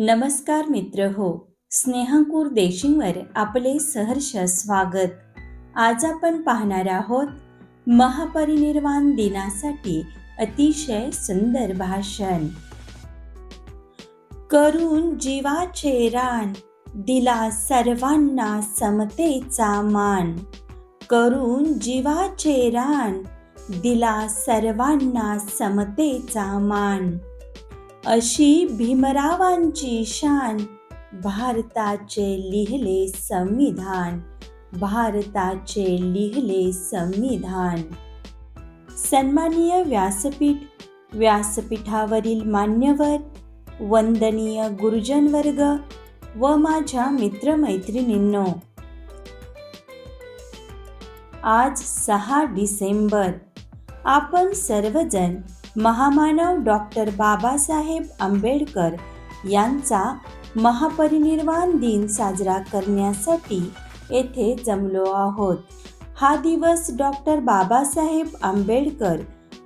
नमस्कार मित्र हो स्नेहकूर देशिंगवर आपले सहर्ष स्वागत. आज आपण पाहणार आहोत महापरिनिर्वाण दिनासाठी अतिशय सुंदर भाषण. करून जीवाचे रान दिला सर्वांना समतेचा मान. करून जीवाचे रान दिला सर्वांना समतेचा मान. अशी भीमरावांची शान भारताचे लिहिले संविधान भारताचे लिहिले संविधान. सन्माननीय व्यासपीठ व्यासपीठावरील मान्यवर वंदनीय गुरुजन वर्ग व माझ्या मित्रमैत्रिणींनो आज सहा डिसेंबर. आपण सर्वजण महामानव डॉक्टर बाबासाहेब आंबेडकर यांचा महापरिनिर्वाण दिन साजरा करण्यासाठी येथे जमलो आहोत. हा दिवस डॉक्टर बाबासाहेब आंबेडकर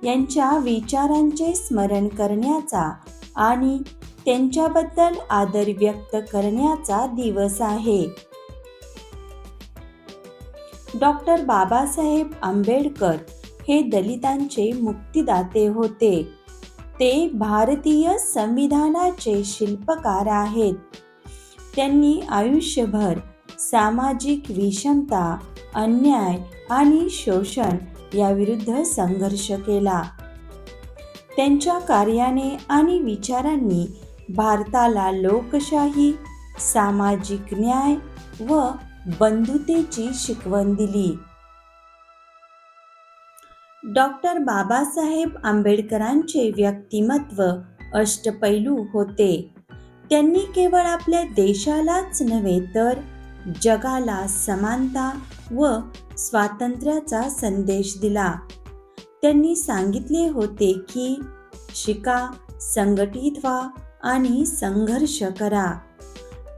यांच्या विचारांचे स्मरण करण्याचा आणि त्यांच्याबद्दल आदर व्यक्त करण्याचा दिवस आहे. डॉक्टर बाबासाहेब आंबेडकर हे दलितांचे मुक्तिदाते होते. ते भारतीय संविधानाचे शिल्पकार आहेत. त्यांनी आयुष्यभर सामाजिक विषमता अन्याय आणि शोषण याविरुद्ध संघर्ष केला. त्यांच्या कार्याने आणि विचारांनी भारताला लोकशाही सामाजिक न्याय व बंधुतेची शिकवण दिली. डॉक्टर बाबासाहेब आंबेडकरांचे व्यक्तिमत्व अष्टपैलू होते. त्यांनी केवळ आपल्या देशालाच नव्हे तर जगाला समानता व स्वातंत्र्याचा संदेश दिला. त्यांनी सांगितले होते की शिका संघटित व्हा आणि संघर्ष करा.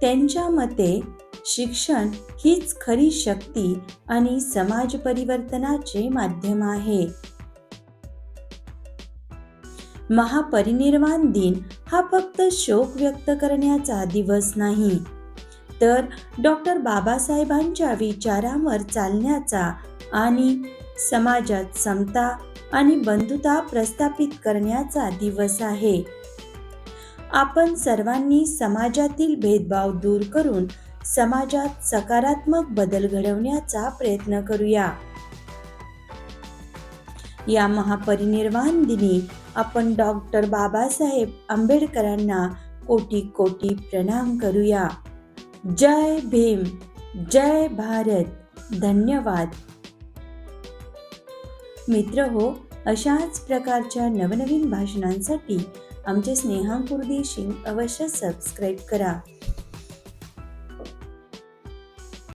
त्यांच्या मते शिक्षण हीच खरी शक्ती आणि समाज परिवर्तनाचे माध्यम आहे. महापरिनिर्वाण दिन हा फक्त शोक व्यक्त करण्याचा दिवस नाही. तर डॉक्टर बाबासाहेबांच्या विचारांवर चालण्याचा आणि समाजात समता आणि बंधुता प्रस्थापित करण्याचा दिवस आहे. आपण सर्वांनी समाजातील भेदभाव दूर करून समाजात सकारात्मक बदल घडवण्याचा प्रयत्न करूया. या महापरिनिर्वाण दिनी आपण डॉक्टर बाबासाहेब आंबेडकरांना कोटी कोटी प्रणाम करूया. जय भीम जय भारत. धन्यवाद. मित्र हो अशाच प्रकारच्या नवनवीन भाषणांसाठी आमचे स्नेहांकुर्दी शिंग अवश्य सबस्क्राईब करा.